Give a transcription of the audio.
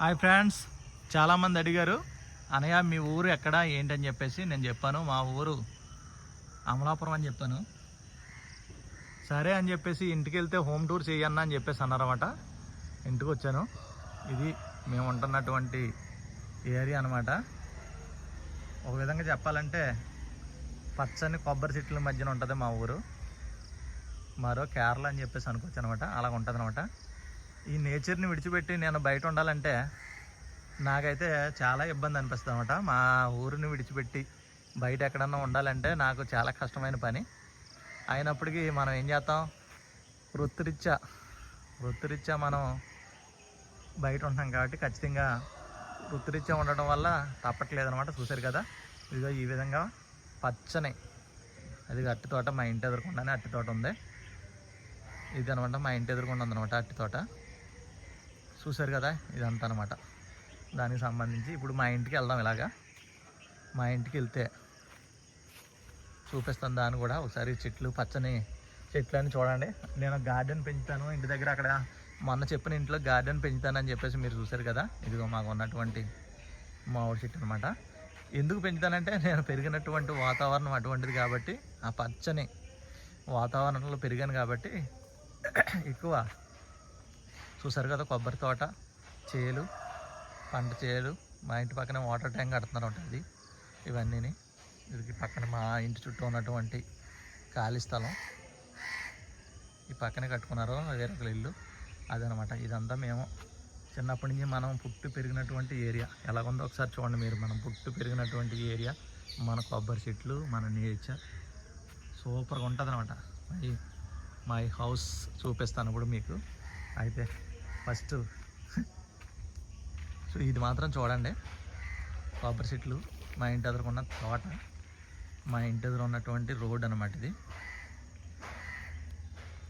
Hi friends. చాలామంది అడిగారు అనయ్య మీ ఊరు ఎక్కడ? ఏంటని చెప్పేసి నేను చెప్పాను మా ఊరు అమలాపురం అని చెప్పాను. సరే అని చెప్పేసి ఇంటికి వెళ్తే హోమ్ టూర్ చేయన్నా అని చెప్పేసి అన్నారన్నమాట. ఇంటికి వచ్చాను. ఇది మేము ఉంటున్నటువంటి ఏరియా అనమాట ఒక విధంగా చెప్పాలంటే పచ్చని కొబ్బరి చెట్ల మధ్యన ఉంటుంది మా ఊరు. మరో కేరళ అని చెప్పేసి అనుకోవచ్చు అనమాట అలాగ ఉంటుంది అనమాట ఈ నేచర్ని విడిచిపెట్టి నేను బయట ఉండాలంటే నాకైతే చాలా ఇబ్బంది అనిపిస్తుంది అనమాట మా ఊరిని విడిచిపెట్టి బయట ఎక్కడన్నా ఉండాలంటే నాకు చాలా కష్టమైన పని. అయినప్పటికీ మనం ఏం చేస్తాం? వృత్తిరీత్యా వృత్తిరీత్యా మనం బయట ఉంటాం కాబట్టి ఖచ్చితంగా వృత్తిరీత్యా ఉండడం వల్ల తప్పట్లేదనమాట చూశారు కదా? ఇదిగో ఈ విధంగా పచ్చని అది అట్టి తోట మా ఇంటి ఎదురుకుండానే అట్టి తోట ఉంది. ఇది అనమాట మా ఇంటి ఎదురుకుండా ఉందన్నమాట అట్టి తోట. చూశారు కదా ఇదంతా అనమాట దానికి సంబంధించి ఇప్పుడు మా ఇంటికి వెళ్దాం ఇలాగా. మా ఇంటికి వెళ్తే చూపిస్తాను దాన్ని కూడా. ఒకసారి చెట్లు పచ్చని చెట్లని చూడండి. నేను గార్డెన్ పెంచుతాను. ఇంటి దగ్గర అక్కడ మొన్న చెప్పిన ఇంట్లో గార్డెన్ పెంచుతానని చెప్పేసి మీరు చూశారు కదా. ఇదిగో మాకు ఉన్నటువంటి మామిడి చెట్టు అనమాట ఎందుకు పెంచుతానంటే నేను పెరిగినటువంటి వాతావరణం అటువంటిది కాబట్టి ఆ పచ్చని వాతావరణంలో పెరిగాను కాబట్టి ఎక్కువ చూసారు కదా కొబ్బరి తోట చేలు పంట చేలు మా ఇంటి పక్కన వాటర్ ట్యాంక్ కడుతున్నారు ఉంటుంది ఇవన్నీని ఇది పక్కన మా ఇంటి చుట్టూ ఉన్నటువంటి ఖాళీ స్థలం. ఈ పక్కనే కట్టుకున్నారు వేరొకరి ఇల్లు. అదనమాట. ఇదంతా మేము చిన్నప్పటి నుంచి మనం పుట్టి పెరిగినటువంటి ఏరియా. ఎలాగుందో ఒకసారి చూడండి మీరు. మనం పుట్టి పెరిగినటువంటి ఏరియా. మన కొబ్బరి చెట్లు మన నేచర్. సూపర్గా ఉంటుంది అనమాట మై మై హౌస్ చూపిస్తాను ఇప్పుడు మీకు. అయితే ఫస్ట్. సో ఇది మాత్రం చూడండి. కొబ్బరి చెట్లు మా ఇంటి ఎదురుకున్న తోట మా ఇంటి ఎదురు ఉన్నటువంటి రోడ్ అనమాట ఇది.